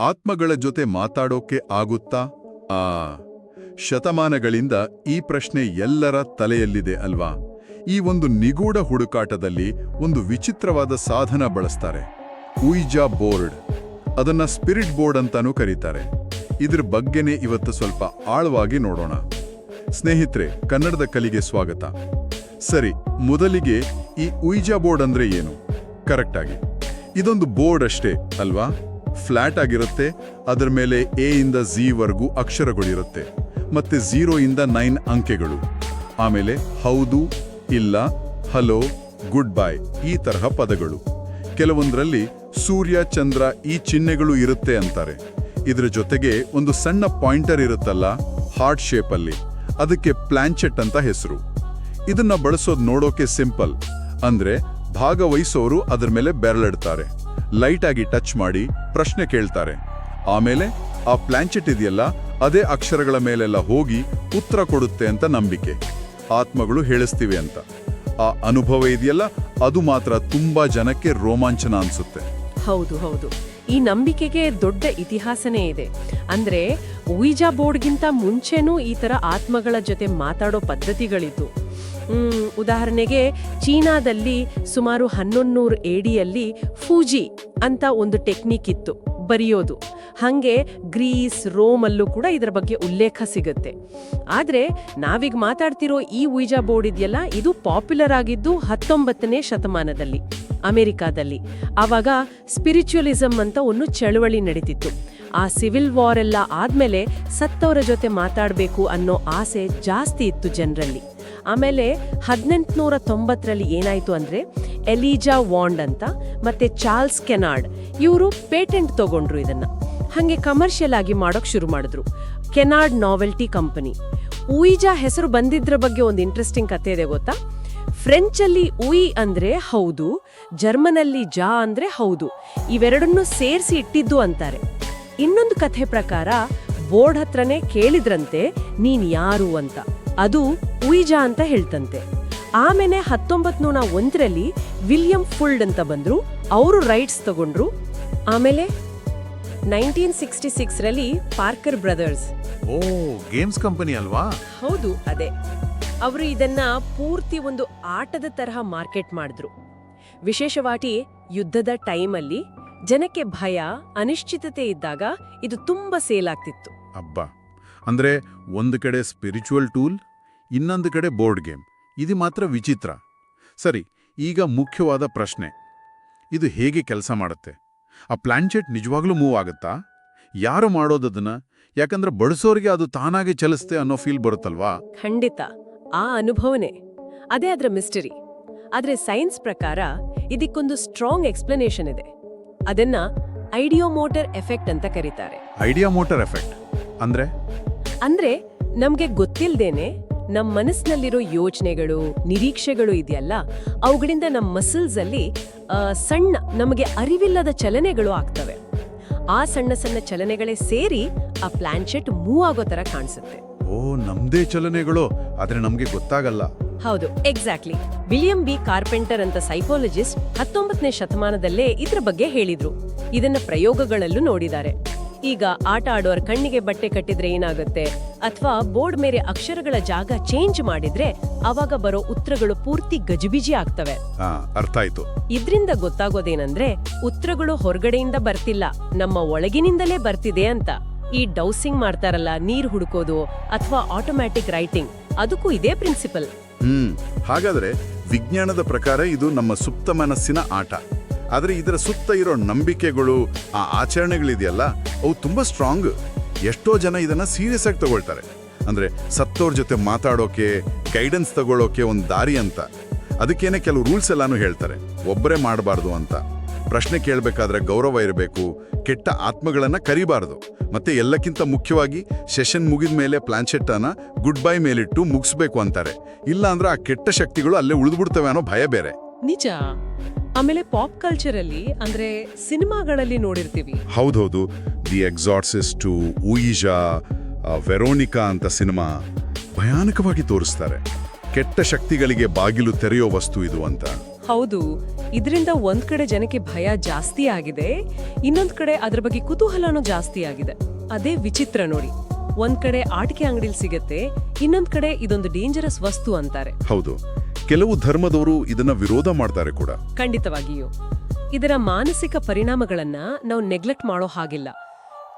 ಆತ್ಮಗಳ ಜೊತೆ ಮಾತಾಡೋಕೆ ಆಗುತ್ತಾ? ಆ, ಶತಮಾನಗಳಿಂದ ಈ ಪ್ರಶ್ನೆ ಎಲ್ಲರ ತಲೆಯಲ್ಲಿದೆ ಅಲ್ವಾ? ಈ ಒಂದು ನಿಗೂಢ ಹುಡುಕಾಟದಲ್ಲಿ ಒಂದು ವಿಚಿತ್ರವಾದ ಸಾಧನ ಬಳಸ್ತಾರೆ. Ouija board. ಅದನ್ನ ಸ್ಪಿರಿಟ್ ಬೋರ್ಡ್ ಅಂತಾನೂ ಕರೀತಾರೆ. ಇದ್ರ ಬಗ್ಗೆನೇ ಇವತ್ತು ಸ್ವಲ್ಪ ಆಳವಾಗಿ ನೋಡೋಣ. ಸ್ನೇಹಿತರೆ, ಕನ್ನಡದ ಕಲಿಗೆ ಸ್ವಾಗತ. ಸರಿ, ಮೊದಲಿಗೆ ಈ ಉಯ್ಜಾ ಬೋರ್ಡ್ ಅಂದ್ರೆ ಏನು? ಕರೆಕ್ಟಾಗಿ. ಇದೊಂದು ಬೋರ್ಡ್ ಅಷ್ಟೇ, ಅಲ್ವಾ? ಫ್ಲಾಟ್ ಆಗಿರುತ್ತೆ, ಅದರ ಮೇಲೆ ಎ ಇಂದ ಝಿ ವರ್ಗೂ ಅಕ್ಷರಗಳಿರುತ್ತೆ, ಮತ್ತೆ ಝೀರೋ ಇಂದ ನೈನ್ ಅಂಕೆಗಳು. ಆಮೇಲೆ ಹೌದು, ಇಲ್ಲ, ಹಲೋ, ಗುಡ್ ಬೈ, ಈ ತರಹ ಪದಗಳು. ಕೆಲವೊಂದರಲ್ಲಿ ಸೂರ್ಯ, ಚಂದ್ರ ಈ ಚಿಹ್ನೆಗಳು ಇರುತ್ತೆ ಅಂತಾರೆ. ಇದರ ಜೊತೆಗೆ ಒಂದು ಸಣ್ಣ ಪಾಯಿಂಟರ್ ಇರುತ್ತಲ್ಲ, ಹಾರ್ಟ್ ಶೇಪಲ್ಲಿ, ಅದಕ್ಕೆ ಪ್ಲಾಂಚೆಟ್ ಅಂತ ಹೆಸರು. ಇದನ್ನ ಬಳಸೋದು ನೋಡೋಕೆ ಸಿಂಪಲ್, ಅಂದ್ರೆ ಭಾಗವಹಿಸೋರು ಅದರ ಮೇಲೆ ಬೆರಳಿಡ್ತಾರೆ. ಲೈಟ್ ಆಗಿ ಟಚ್ ಮಾಡಿ ಪ್ರಶ್ನೆ ಕೇಳ್ತಾರೆ. ಆಮೇಲೆ ಆ ಪ್ಲಾಂಚೆಟ್ ಇದೆಯಲ್ಲ, ಅದೇ ಅಕ್ಷರಗಳ ಮೇಲೆಲ್ಲ ಹೋಗಿ ಉತ್ತರ ಕೊಡುತ್ತೆ ಅಂತ ನಂಬಿಕೆ. ಆತ್ಮಗಳು ಹೇಳಿಸ್ತಿವೆ ಅಂತ. ಆ ಅನುಭವ ಇದೆಯಲ್ಲ, ಅದು ಮಾತ್ರ ತುಂಬಾ ಜನಕ್ಕೆ ರೋಮಾಂಚನ ಅನ್ಸುತ್ತೆ. ಹೌದು ಹೌದು. ಈ ನಂಬಿಕೆಗೆ ದೊಡ್ಡ ಇತಿಹಾಸನೇ ಇದೆ. ಅಂದ್ರೆ ಉಯಿಜಾ ಬೋರ್ಡ್ಗಿಂತ ಮುಂಚೆನೂ ಈ ತರ ಆತ್ಮಗಳ ಜೊತೆ ಮಾತಾಡೋ ಪದ್ಧತಿಗಳಿತ್ತು ಉದಾಹರಣೆಗೆ ಚೀನಾದಲ್ಲಿ ಸುಮಾರು ಹನ್ನೊಂದೂರು ಏಡಿಯಲ್ಲಿ ಫೂಜಿ ಅಂತ ಒಂದು ಟೆಕ್ನಿಕ್ ಇತ್ತು, ಬರೆಯೋದು. ಹಾಗೆ ಗ್ರೀಸ್, ರೋಮಲ್ಲೂ ಕೂಡ ಇದರ ಬಗ್ಗೆ ಉಲ್ಲೇಖ ಸಿಗುತ್ತೆ. ಆದರೆ ನಾವೀಗ ಮಾತಾಡ್ತಿರೋ ಈ ಉಯ್ಜಾ ಬೋರ್ಡ್ ಇದೆಯಲ್ಲ, ಇದು ಪಾಪ್ಯುಲರ್ ಆಗಿದ್ದು ಹತ್ತೊಂಬತ್ತನೇ ಶತಮಾನದಲ್ಲಿ, ಅಮೆರಿಕಾದಲ್ಲಿ. ಆವಾಗ ಸ್ಪಿರಿಚುವಲಿಸಂ ಅಂತ ಒಂದು ಚಳುವಳಿ ನಡೀತಿತ್ತು. ಆ ಸಿವಿಲ್ ವಾರ್ ಎಲ್ಲ ಆದಮೇಲೆ ಸತ್ತವರ ಜೊತೆ ಮಾತಾಡಬೇಕು ಅನ್ನೋ ಆಸೆ ಜಾಸ್ತಿ ಇತ್ತು ಜನರಲ್ಲಿ. ಆಮೇಲೆ ಹದಿನೆಂಟುನೂರ ತೊಂಬತ್ತರಲ್ಲಿ ಏನಾಯಿತು ಅಂದರೆ ಎಲಿಜಾ ವಾಂಡ್ ಅಂತ, ಮತ್ತು ಚಾರ್ಲ್ಸ್ ಕೆನಾರ್ಡ್, ಇವರು ಪೇಟೆಂಟ್ ತಗೊಂಡ್ರು ಇದನ್ನು. ಹಾಗೆ ಕಮರ್ಷಿಯಲ್ ಆಗಿ ಮಾಡೋಕ್ಕೆ ಶುರು ಮಾಡಿದ್ರು. ಕೆನಾರ್ಡ್ ನಾವೆಲ್ಟಿ ಕಂಪನಿ ಉಯಿಜಾ ಹೆಸರು ಬಂದಿದ್ರ ಬಗ್ಗೆ ಒಂದು ಇಂಟ್ರೆಸ್ಟಿಂಗ್ ಕತೆ ಇದೆ ಗೊತ್ತಾ? ಫ್ರೆಂಚಲ್ಲಿ ಉಯಿ ಅಂದರೆ ಹೌದು, ಜರ್ಮನಲ್ಲಿ ಜಾ ಅಂದರೆ ಹೌದು, ಇವೆರಡನ್ನೂ ಸೇರಿಸಿ ಇಟ್ಟಿದ್ದು ಅಂತಾರೆ. ಇನ್ನೊಂದು ಕಥೆ ಪ್ರಕಾರ ಬೋರ್ಡ್ ಹತ್ರನೇ ಕೇಳಿದ್ರಂತೆ, ನೀನು ಯಾರು ಅಂತ. ಅದು ಉಯಿಜಾ ಅಂತ ಹೇಳ್ತಂತೆ. ಆಮೇಲೆ ಹತ್ತೊಂಬತ್ ನೂರ ಒಂದರಲ್ಲಿ ವಿಲಿಯಂ ಫುಲ್ಡ್ ಅಂತ ಬಂದರು ಅವರು ರೈಟ್ಸ್ ತಗೊಂಡ್ರು. ಆಮೇಲೆ ನೈನ್ಟೀನ್ ಸಿಕ್ಸ್ಟಿ ಸಿಕ್ಸ್ರಲ್ಲಿ ಪಾರ್ಕರ್ ಬ್ರದರ್ಸ್. ಓ ಗೇಮ್ಸ್ ಕಂಪನಿ ಅಲ್ವಾ? ಹೌದು ಅದೇ. ಅವರು ಇದನ್ನ ಪೂರ್ತಿ ಒಂದು ಆಟದ ತರಹ ಮಾರ್ಕೆಟ್ ಮಾಡಿದ್ರು. ವಿಶೇಷವಾಗಿ ಯುದ್ಧದ ಟೈಮಲ್ಲಿ ಜನಕ್ಕೆ ಭಯ ಅನಿಶ್ಚಿತತೆ ಇದ್ದಾಗ ಇದು ತುಂಬಾ ಸೇಲ್ ಆಗ್ತಿತ್ತು. ಅಬ್ಬಾ. ಅಂದ್ರೆ ಒಂದು ಕಡೆ ಸ್ಪಿರಿಚುವಲ್ ಟೂಲ್ ಇನ್ನೊಂದು ಕಡೆ ಬೋರ್ಡ್ ಗೇಮ್. ಇದು ಮಾತ್ರ ವಿಚಿತ್ರ. ಸರಿ ಈಗ ಮುಖ್ಯವಾದ ಪ್ರಶ್ನೆ. ಇದು ಹೇಗೆ ಕೆಲಸ ಮಾಡುತ್ತೆ? ಆ ಪ್ಲಾನ್ಚೆಟ್ ನಿಜವಾಗ್ಲೂ ಮೂವ್ ಆಗುತ್ತಾ? ಯಾರು ಮಾಡೋದನ್ನ ಯಾಕಂದ್ರೆ ಬಳಸೋರಿಗೆ ಅದು ತಾನಾಗೆ ಚಲಿಸ್ತೆ ಅನ್ನೋ ಫೀಲ್ ಬರುತ್ತಲ್ವಾ? ಖಂಡಿತ. ಆ ಅನುಭವನೇ. ಅದೇ ಅದರ ಮಿಸ್ಟರಿ ಆದರೆ ಸೈನ್ಸ್ ಪ್ರಕಾರ ಇದಕ್ಕೊಂದು ಸ್ಟ್ರಾಂಗ್ ಎಕ್ಸ್ಪ್ಲನೇಷನ್ ಇದೆ. ಅದನ್ನ ಐಡಿಯೋಮೋಟರ್ ಎಫೆಕ್ಟ್ ಅಂತ ಕರೀತಾರೆ. ಐಡಿಯಾ ಮೋಟರ್ ಎಫೆಕ್ಟ್ ಅಂದ್ರೆ? ಅಂದ್ರೆ ನಮ್ಗೆ ಗೊತ್ತಿಲ್ದೇನೆ ನಮ್ ಮನಸ್ಸಿನಲ್ಲಿರೋ ಯೋಚನೆಗಳು ನಿರೀಕ್ಷೆಗಳು ಇದೆಯಲ್ಲ ಅವುಗಳಿಂದ ನಮ್ಮ ಮಸಲ್ಸ್ ಅಲ್ಲಿ ಸಣ್ಣ ನಮಗೆ ಅರಿವಿಲ್ಲದ ಚಲನೆಗಳು ಆಗ್ತವೆ. ಆ ಸಣ್ಣ ಸಣ್ಣ ಚಲನೆಗಳೇ ಸೇರಿ ಆ ಪ್ಲಾನ್ಶೆಟ್ ಮೂವ್ ಆಗೋ ತರ ಕಾಣಿಸುತ್ತೆ. ಓ ನಮ್ದೇ ಚಲನೆಗಳು ಆದ್ರೆ ನಮ್ಗೆ ಗೊತ್ತಾಗಲ್ಲ. ಹೌದು ಎಕ್ಸಾಕ್ಟ್ಲಿ. William B. ಕಾರ್ಪೆಂಟರ್ ಅಂತ ಸೈಕೋಲಜಿಸ್ಟ್ ಹತ್ತೊಂಬತ್ತನೇ ಶತಮಾನದಲ್ಲೇ ಇದ್ರ ಬಗ್ಗೆ ಹೇಳಿದ್ರು. ಇದನ್ನ ಪ್ರಯೋಗಗಳಲ್ಲೂ ನೋಡಿದ್ದಾರೆ. ಈಗ ಆಟ ಆಡೋರ್ ಕಣ್ಣಿಗೆ ಬಟ್ಟೆ ಕಟ್ಟಿದ್ರೆ ಏನಾಗುತ್ತೆ? ಅಥವಾ ಬೋರ್ಡ್ ಮೇಲೆ ಅಕ್ಷರಗಳ ಜಾಗ ಚೇಂಜ್ ಮಾಡಿದ್ರೆ ಅವಾಗ ಬರೋ ಉತ್ತರಗಳು ಪೂರ್ತಿ ಗಜಿಬಿಜಿ ಆಗ್ತವೆ. ಹಾ ಅರ್ಥ ಆಯ್ತು. ಇದ್ರಿಂದ ಗೊತ್ತಾಗೋದೇನಂದ್ರೆ ಉತ್ತರಗಳು ಹೊರಗಡೆಯಿಂದ ಬರ್ತಿಲ್ಲ ನಮ್ಮ ಒಳಗಿನಿಂದಲೇ ಬರ್ತಿದೆ ಅಂತ. ಈ ಡೌಸಿಂಗ್ ಮಾಡ್ತಾರಲ್ಲ ನೀರ್ ಹುಡುಕೋದು ಅಥವಾ ಆಟೋಮ್ಯಾಟಿಕ್ ರೈಟಿಂಗ್ ಅದಕ್ಕೂ ಇದೇ ಪ್ರಿನ್ಸಿಪಲ್ ಹ್ಮ್ ಹಾಗಾದ್ರೆ ವಿಜ್ಞಾನದ ಪ್ರಕಾರ ಇದು ನಮ್ಮ ಸುಪ್ತ ಮನಸ್ಸಿನ ಆಟ. ಆದ್ರೆ ಇದರ ಸುತ್ತ ಇರೋ ನಂಬಿಕೆಗಳು, ಆ ಆಚರಣೆಗಳಿದೆಯಲ್ಲ, ಅವು ತುಂಬಾ ಸ್ಟ್ರಾಂಗ್ ಎಷ್ಟೋ ಜನ ಇದನ್ನ ಸೀರಿಯಸ್ ಆಗಿ ತಗೊಳ್ತಾರೆ. ಅಂದ್ರೆ ಸತ್ತೋರ್ ಜೊತೆ ಮಾತಾಡೋಕೆ ಗೈಡೆನ್ಸ್ ತಗೊಳ್ಳೋಕೆ ಒಂದು ದಾರಿ ಅಂತ. ಅದಕ್ಕೇನೆ ಕೆಲವು ರೂಲ್ಸ್ ಎಲ್ಲಾನು ಹೇಳ್ತಾರೆ. ಒಬ್ಬರೇ ಮಾಡಬಾರ್ದು ಅಂತ. ಪ್ರಶ್ನೆ ಕೇಳಬೇಕಾದ್ರೆ ಗೌರವ ಇರಬೇಕು, ಕೆಟ್ಟ ಆತ್ಮಗಳನ್ನ ಕರಿಬಾರ್ದು. ಮತ್ತೆ ಎಲ್ಲಕ್ಕಿಂತ ಮುಖ್ಯವಾಗಿ ಸೆಷನ್ ಮುಗಿದ ಮೇಲೆ ಪ್ಲಾನ್ಶೆಟ್ಟನ್ನು ಗುಡ್ ಬೈ ಮೇಲಿಟ್ಟು ಮುಗಿಸ್ಬೇಕು ಅಂತಾರೆ. ಇಲ್ಲ ಅಂದ್ರೆ ಆ ಕೆಟ್ಟ ಶಕ್ತಿಗಳು ಅಲ್ಲೇ ಉಳಿದ್ಬಿಡ್ತವೆ ಅನ್ನೋ ಭಯ ಬೇರೆ. ನಿಜ. ಆಮೇಲೆ ಪಾಪ್ ಕಲ್ಚರ್ ಅಲ್ಲಿ ಅಂದ್ರೆ ಸಿನಿಮಾಗಳಲ್ಲಿ ನೋಡಿರ್ತೀವಿ. ಹೌದೌದು. ದಿ ಎಕ್ಸಾರ್ಸಿಸ್ಟು ಉಯಿಜಾ ವೆರೋನಿಕಾ ಅಂತ ಸಿನಿಮಾ ಭಯಾನಕವಾಗಿ ತೋರಿಸ್ತಾರೆ. ಕೆಟ್ಟ ಶಕ್ತಿಗಳಿಗೆ ಬಾಗಿಲು ತೆರೆಯೋ ವಸ್ತು ಇದು ಅಂತ. ಹೌದು. ಇದರಿಂದ ಒಂದ್ ಕಡೆ ಜನಕ್ಕೆ ಭಯ ಜಾಸ್ತಿ ಆಗಿದೆ ಇನ್ನೊಂದ್ ಕಡೆ ಅದ್ರ ಬಗ್ಗೆ ಕುತೂಹಲನೂ ಜಾಸ್ತಿ ಆಗಿದೆ. ಅದೇ ವಿಚಿತ್ರ ನೋಡಿ. ಒಂದ್ ಕಡೆ ಆಟಿಕೆ ಅಂಗಡಿಲಿ ಸಿಗತ್ತೆ ಇನ್ನೊಂದ್ ಕಡೆ ಇದೊಂದು ಡೇಂಜರಸ್ ವಸ್ತು ಅಂತಾರೆ. ಹೌದು. ಕೆಲವು ಧರ್ಮದವರು ಇದನ್ನ ವಿರೋಧ ಮಾಡ್ತಾರೆ ಕೂಡ. ಖಂಡಿತವಾಗಿಯೂ. ಇದರ ಮಾನಸಿಕ ಪರಿಣಾಮಗಳನ್ನ ನಾವು ನೆಗ್ಲೆಕ್ಟ್ ಮಾಡೋ ಹಾಗಿಲ್ಲ.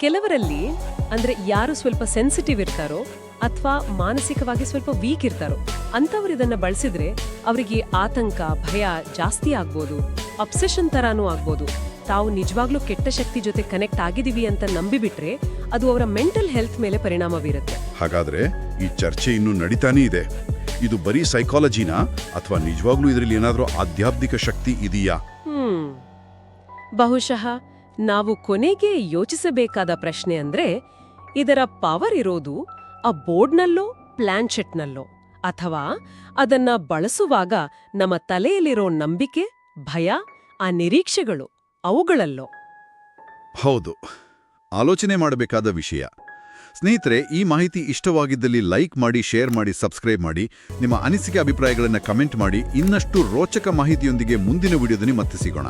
ಕೆಲವರಲ್ಲಿ ಅಂದ್ರೆ ಯಾರು ಸ್ವಲ್ಪ ಸೆನ್ಸಿಟಿವ್ ಇರ್ತಾರೋ ಅಥವಾ ಮಾನಸಿಕವಾಗಿ ಸ್ವಲ್ಪ ವೀಕ್ ಇರ್ತಾರೋ ಅಂಥವ್ರು ಇದನ್ನ ಬಳಸಿದ್ರೆ ಅವರಿಗೆ ಆತಂಕ ಭಯ ಜಾಸ್ತಿ ಆಗ್ಬೋದು ಅಬ್ಸೆಷನ್ ತರಾನೂ ಆಗ್ಬೋದು. ತಾವು ನಿಜವಾಗ್ಲೂ ಕೆಟ್ಟ ಶಕ್ತಿ ಜೊತೆ ಕನೆಕ್ಟ್ ಆಗಿದೀವಿ ಅಂತ ನಂಬಿಬಿಟ್ರೆ ಅದು ಅವರ ಮೆಂಟಲ್ ಹೆಲ್ತ್ ಮೇಲೆ ಪರಿಣಾಮ ಬೀರುತ್ತೆ. ಹಾಗಾದ್ರೆ ಈ ಚರ್ಚೆ ಇನ್ನೂ ನಡೀತಾನೇ ಇದೆ. ಇದು ಬರೀ ಸೈಕಾಲಜಿನಾ? ಅಥವಾ ನಿಜವಾಗ್ಲೂ ಇದರಲ್ಲಿ ಏನಾದರೂ ಆಧ್ಯಾತ್ಮಿಕ ಶಕ್ತಿ ಇದೆಯಾ? ಹ್ಮ್. ಬಹುಶಃ ನಾವು ಕೊನೆಗೆ ಯೋಚಿಸಬೇಕಾದ ಪ್ರಶ್ನೆ ಅಂದ್ರೆ ಇದರ ಪವರ್ ಇರೋದು ಆ ಬೋರ್ಡ್ನಲ್ಲೋ ಪ್ಲಾನ್ಶೆಟ್ನಲ್ಲೋ ಅಥವಾ ಅದನ್ನ ಬಳಸುವಾಗ ನಮ್ಮ ತಲೆಯಲ್ಲಿರೋ ನಂಬಿಕೆ ಭಯ ಆ ನಿರೀಕ್ಷೆಗಳು ಅವುಗಳಲ್ಲೋ. ಹೌದು. ಆಲೋಚನೆ ಮಾಡಬೇಕಾದ ವಿಷಯ. ಸ್ನೇಹಿತರೆ, ಈ ಮಾಹಿತಿ ಇಷ್ಟವಾಗಿದ್ದಲ್ಲಿ ಲೈಕ್ ಮಾಡಿ, ಶೇರ್ ಮಾಡಿ, ಸಬ್ಸ್ಕ್ರೈಬ್ ಮಾಡಿ, ನಿಮ್ಮ ಅನಿಸಿಕೆ, ಅಭಿಪ್ರಾಯಗಳನ್ನು ಕಮೆಂಟ್ ಮಾಡಿ, ಇನ್ನಷ್ಟು ರೋಚಕ ಮಾಹಿತಿಯೊಂದಿಗೆ ಮುಂದಿನ ವಿಡಿಯೋದಲ್ಲಿ ಮತ್ತೆ ಸಿಗೋಣ.